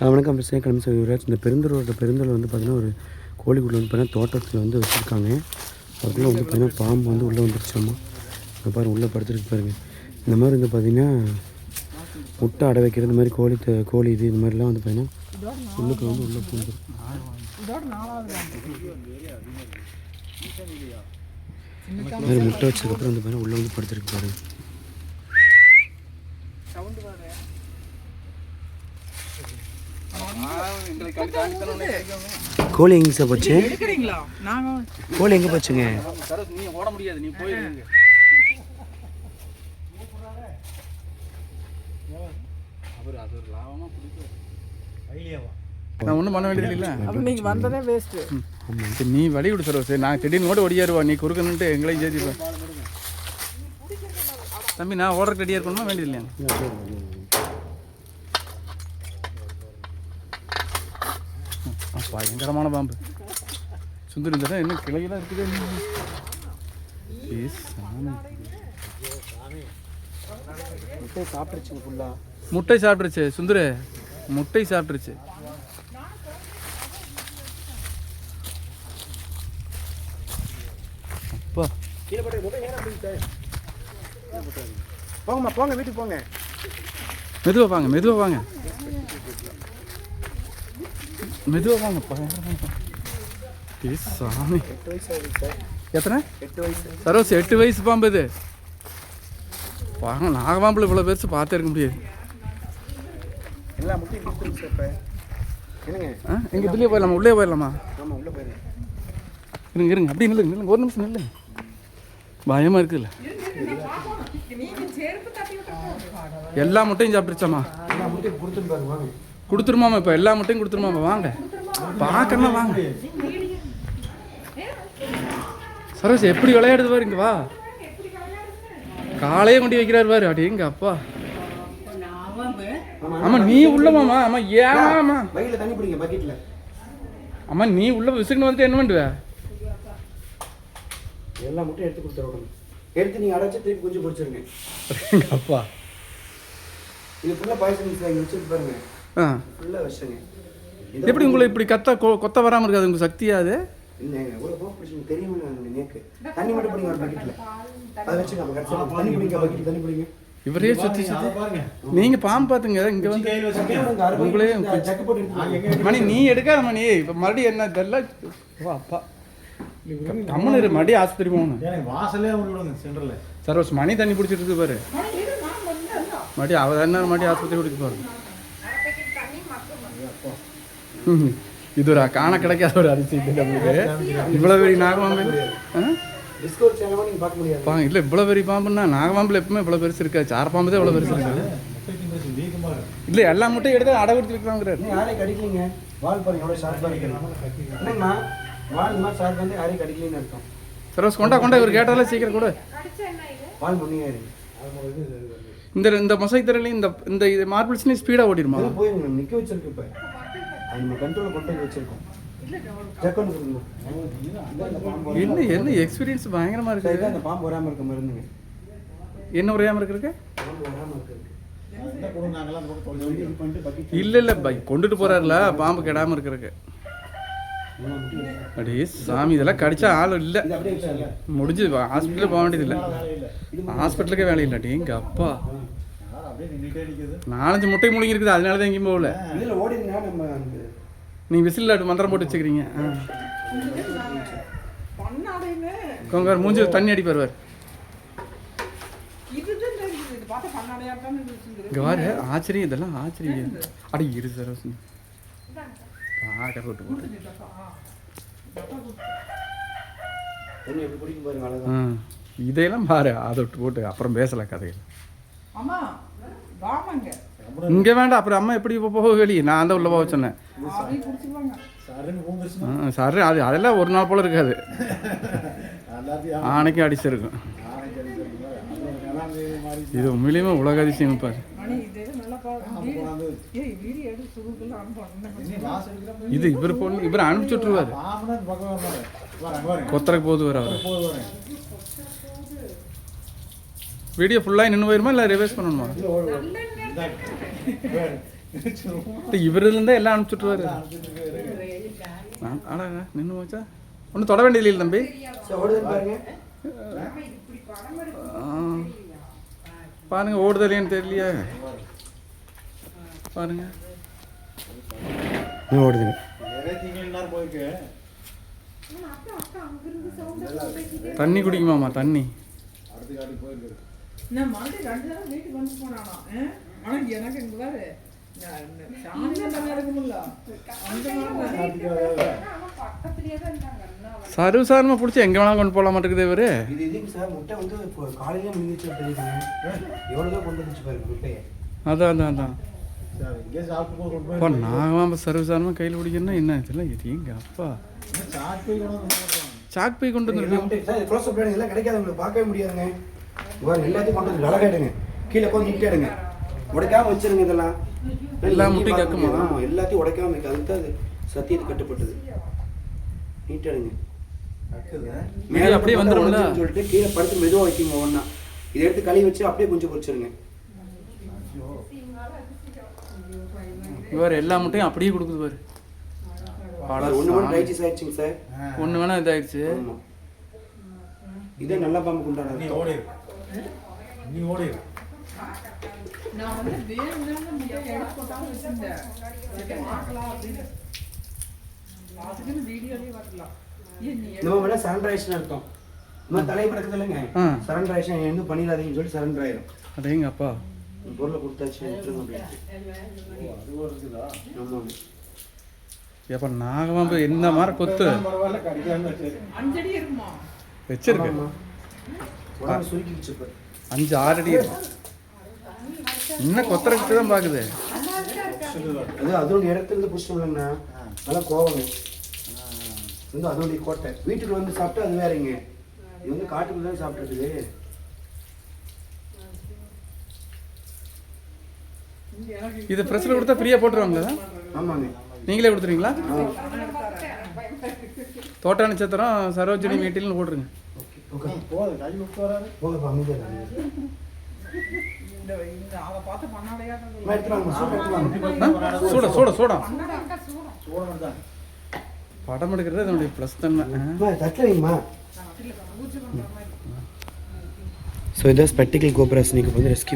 வணக்கம். பிரச்சனை கிளம்பி சார் யுவராஜ். இந்த பெருந்தூரோட பெருந்தூரில் வந்து பார்த்தீங்கன்னா ஒரு கோழிக்குள்ள வந்து பார்த்தீங்கன்னா தோட்டத்தில் வந்து வச்சுருக்காங்க. அதுக்குள்ளே வந்து பார்த்தீங்கன்னா பாம்பு வந்து உள்ளே வந்துருச்சாமா இந்த பாருங்க உள்ளே படுத்துருக்கு பாருங்கள் இந்த மாதிரி வந்து பார்த்தீங்கன்னா முட்டை அடை வைக்கிறது இந்த மாதிரி கோழி கோழி இது இது மாதிரிலாம் வந்து பார்த்தீங்கன்னா உள்ளுக்கு வந்து உள்ளே பூந்துடும் இந்த மாதிரி முட்டை வச்சதுக்கப்புறம் வந்து பார்த்தீங்கன்னா உள்ளே வந்து படுத்துருக்கு பாருங்க. கோழி எங்கே சார் போச்சு? கோழி எங்கே போச்சுங்க? நீ ஓட முடியாது நீ போய் அவர் அது ஒரு லாபமா நான் ஒன்றும் பண்ண வேண்டியது இல்லை அப்போ நீங்கள் வந்ததே வேஸ்ட்டு நீ விடு சார் சரி நான் திடீர்னு கூட ஒடியாருவா நீ குறுக்கணுன்ட்டு எங்களையும் சேர்த்து தம்பி நான் ஓடுறதுக்கு ரெடியாக இருக்கணுமா? வேண்டியது இல்லையா? பயங்கரமான பாம்பு. சுந்தரி இந்த என்ன கிளையெல்லாம் இருக்குது. முட்டை சாப்பிட்டுருச்சுங்க ஃபுல்லாக முட்டை சாப்பிட்டுருச்சு. சுந்தரு முட்டை சாப்பிட்டுருச்சு. அப்பா. போங்கம்மா போங்க வீட்டுக்கு போங்க. மெதுவா வாங்க மெதுவா வாங்க. மெதுவா வாங்க பயங்கரமா ஏய், சாமி எத்தனை? எட்டு வயசு சரோஸ் எட்டு வயசு பாம்பு இது. பாருங்க நாகபாம்பில் இவ்வளோ பெருசு பார்த்தே இருக்க முடியாது. எல்லா முட்டையும் என்னங்க ஆ எங்கள் இதுலேயே போயிடலாமா? உள்ளே போயிடலாமா? ஆமாம் உள்ளே போயிருங்க இருங்க இருங்க. அப்படி நில்லுங்க நில்லுங்க. ஒரு நிமிஷம் நில்லுங்க. பயமாக இருக்குல்ல. எல்லா முட்டையும் சாப்பிட்டுருச்சாமா எல்லா முட்டையும் கொடுத்துட்டு பாருங்க கொடுத்துருமாமா இப்போ? எல்லா முட்டையும் கொடுத்துருமாமா? வாங்க. பார்க்கணும் வாங்க. சரோஸ் எப்படி விளையாடுது பாரு இங்க வா. காலையே கொண்டு வைக்கிறாரு பாரு. அடி எங்க அப்பா. ஆமா நீ உள்ள மாமா ஆமா ஏமா வயிறில் தண்ணி பிடிங்க பக்கெட்டில் அம்மா நீ உள்ள விசுக்குன்னு வந்துட்டு என்ன பண்ணுவ? எல்லா முட்டையும் எடுத்து கொடுத்துருவோம் எடுத்து நீங்கள் அடைச்சி திருப்பி குஞ்சு பிடிச்சிருங்க அப்பா. இது ஃபுல்லாக இங்கே வச்சுட்டு பாருங்க. ஃபுல்லாக வச்சுங்க எப்படி உங்களை இப்படி கத்த கொ- கொத்த வராம இருக்காது? உங்களுக்கு சக்தியா அது? இல்லைங்க எவ்வளோ போக பிடிச்சிங்க தெரியுமா நான் நேக்கு தண்ணி மட்டும் பிடிங்க ஒரு பக்கெட்டில் அதை வச்சுங்க அப்போ கடைசியில் தண்ணி பிடிங்க பக்கெட் தண்ணி பிடிங்க. இவரே சுத்தி சுத்தி நீங்க பாம்பு பாத்துங்க இங்க வந்து உங்களே செக்க போட்டு எடுத்துக்கோங்க. மணி நீ எடுக்காத மணி. இப்ப மறுபடியும் என்ன இதெல்லாம் ஓ அப்பா. கம்முன்னு இரு மறுபடியும் ஆஸ்பத்திரி போகணும். எனக்கு வாசலே சென்டர்ல சரோஸ் மணி தண்ணி பிடிச்சிட்டு இருக்கு பாரு. மறுபடியும் அவ என்ன மறுபடியும் ஆஸ்பத்திரி பாரு ம். இது ஒரு காண கிடைக்காத ஒரு அரிசி இது நம்மளுக்கு. இவ்வளவு பெரிய நாகபாம்பு பா இல்லை இவ்வளோ பெரிய பாம்புன்னா நாகபாம்பில் எப்பவுமே இவ்வளோ பெருசு இருக்காது. சார பாம்பு தான் இவ்வளோ பெருசு இருக்காது இல்லை எல்லா முட்டையும் எடுத்து அடை கொடுத்து வைக்கிறாங்கிறாரு யாரையும் கடிக்கலீங்க? வால் பாருங்க எவ்வளோ ஷார்ப்பாக வால் மாதிரி ஷார்ப் வந்து யாரையும் கடிக்கலன்னு அர்த்தம். சரோஸ் கொண்டா கொண்டா இவர் கேட்டாலே சீக்கிரம் கூட. வால் முன்னியாக இருக்கு இந்த இந்த மொசைக் திரையிலையும் இந்த இந்த மார்பிள்ஸ்லையும் ஸ்பீடாக ஓடிடுமா? போயிருங்க நிற்க வச்சிருக்கு இப்போ. அது நம்ம கண்ட்ரோலில் கொண்டு வந்து வச்சிருக்கோம். என்ன என்ன எக்ஸ்பீரியன்ஸ் பயங்கரமா இருக்கு. அந்த பாம்பு வராமல் இருக்க மருந்துங்க. என்ன பண்ணிட்டு பக்கெட் இல்ல இல்ல பை கொண்டுட்டு போறாருல பாம்பு கெடாம இருக்கிறதுக்கு. இருக்கு. அடே சாமி இதெல்லாம் கடிச்சா ஆள் இல்ல. இது அப்படியே வச்சாங்க முடிஞ்சு ஹாஸ்பிட்டல் போக வேண்டியது இல்ல ஹாஸ்பிட்டலுக்கே வேலை இல்லை எங்க அப்பா. அப்படியே நின்றுட்டே நிற்குது நாலஞ்சு முட்டை முழுங்கி இருக்குது அதனால தான் எங்கேயும் போகல. இதில் ஓடினா நம்ம அந்த நீ விசில் மந்திரம் போட்டு வச்சுக்கிறீங்க. கொங்கார் மூஞ்சி தண்ணி அடிப்பார் வார் இதுதான் தெரியுது இது பார்த்தா பண்ணாடையாக தான் இருக்குது. இங்க வாரு ஆச்சரியம் இதெல்லாம் ஆச்சரியம். அடி இரு சார் பார்க்க விட்டு போட்டு. அவ்வளோதான் இதையெல்லாம் பாரு அதை விட்டு போட்டு அப்புறம் பேசல கதைகள் அம்மா வாமாங்க இங்க வேண்டாம் அப்புறம் அம்மா எப்படி இப்போ போக வெளியே நான் தான் உள்ள போக சொன்னேன். சரி அது அதெல்லாம் ஒரு நாள் போல இருக்காது. ஆணைக்கும் அடிச்சிருக்கும். இது உண்மையிலுமே உலக அதிசயம் பாரு. மணி இதே இவர் பொண்ணு இவர் அனுப்பிச்சு விட்டுருவாரு. கொத்தரைக்கு போது வர அவர் வீடியோ ஃபுல்லாக நின்று போயிருமா இல்லை ரிவைஸ் பண்ணணுமா? இவருலேருந்தே எல்லாம் அனுப்பிச்சுட்ருவாரு ஆடா நின்று போச்சா? ஒன்றும் தொட வேண்டியது இல்லை தம்பி பாருங்க ஓடுதலையான்னு தெரியலையே. பாருங்க. ஓடுதுங்க. போயிருக்கு தண்ணி குடிக்குமாமா தண்ணி. நான் மறுபடியும் ரெண்டு தடவை வீட்டுக்கு வந்து போனானா ஆனா எனக்கு அந்த மாதிரி சர்வசாரமாக பிடிச்சி எங்கே வேணாலும் கொண்டு போகலாம் மாட்டேங்குது இவரு இது இதுங்க சார் முட்டை வந்து இப்போ காலையிலே முடிஞ்சிச்சு தெரியுதுங்க எவ்வளோ கொண்டு வந்துச்சு பாருங்க முட்டையை அதான் அதான் அதான் சரி அப்பா போய் நாங்கள் சர்வசாரமாக கையில் பிடிக்கணும்னா என்ன இதெல்லாம் இது அப்பா கொண்டு. சாக் போய் கொண்டு வந்துருக்கு முட்டை சார் க்ளோஸ் அப் எல்லாம் கிடைக்காது உங்களுக்கு பார்க்கவே முடியாதுங்க பாருங்க எல்லாத்தையும் கொண்டு வந்து அழகா எடுங்க. கீழே கொஞ்சம் நீட்டாக எடுங்க. உடைக்காம வச்சிருங்க இதெல்லாம். எல்லா முட்டையும் கக்குமா? முடியாது. ஆமா எல்லாத்தையும் உடைக்காம வைக்க அதுக்கு தான் அது சத்தியத்து கட்டுப்பட்டது. நீட்டாக எடுங்க. இது அப்படியே வந்துரும்ல? உடைஞ்சுன்னு சொல்லிட்டு கீழே படுத்து மெதுவாக வைக்கிங்க ஒன்றா இதை எடுத்து கழுவி வச்சு அப்படியே கொஞ்சம் பொரிச்சிருங்க. இவர் எல்லா முட்டையும் அப்படியே கொடுக்குது பாரு. ஒன்று மட்டும் ரைச்சிஸ் ஆயிடுச்சுங்க சார். ஒன்று வேணா இதாயிடுச்சு. இதே நல்ல பாம்புக்கு நீ உண்டான ஓடிரு. நீ ஓடிரு நான் வந்து வேணும்னு முட்டையை எடுத்து போட்டாலும் வச்சிருந்தேன். சரி, பார்க்கலாம் அப்படின்னு. அதுக்குன்னு வீடியோலயே வரலாம் நம்ம வேணா சரண்டர் ஆயிடுச்சுன்னு அர்த்தம். நம்ம தலையை படக்குது இல்லைங்க. சரண்டர் ஆயிடுச்சு எதுவும் பண்ணிடாதீங்கன்னு சொல்லி சரண்டர் ஆயிரும். அடேங்க அப்பா பொருளை கொடுத்தாச்சு ஆமாங்க. ஏப்பா நாகமாம்பு என்ன மாதிரி கொத்து? பரவாயில்ல உடம்பு சுருக்கிடுச்சு இப்போ அஞ்சு ஆறு அடி இன்னும் கொத்தரக்கிட்டு தான் பார்க்குது அது அதோட இடத்துல இருந்து பிடிச்சிட்டோம்லங்கண்ணா நல்லா கோவங்க இது வந்து அதோடைய கோட்டை வீட்டுக்கு வந்து சாப்பிட்டா அது வேறங்க இது வந்து காட்டுக்குள்ள தான் எனக்கு இது ப்ரெஸ்ஸில் கொடுத்தா ஃப்ரீயாக போட்டுருவாங்களா ஆமாங்க நீங்களே கொடுத்துருவீங்களா தோட்ட நட்சத்திரம் சரோஜினி மீட்டில்னு போட்டுருங்க ஓகே போதும் கை விட்டு வராது. போங்கப்பா அமைதியாக? சூட சூட தான் படம் எடுக்கிறது ப்ளஸ் தன்மை. ஸோ இதான் ஸ்பெக்டிக்கல் கோபுராசினிக்கு வந்து ரெஸ்கியூ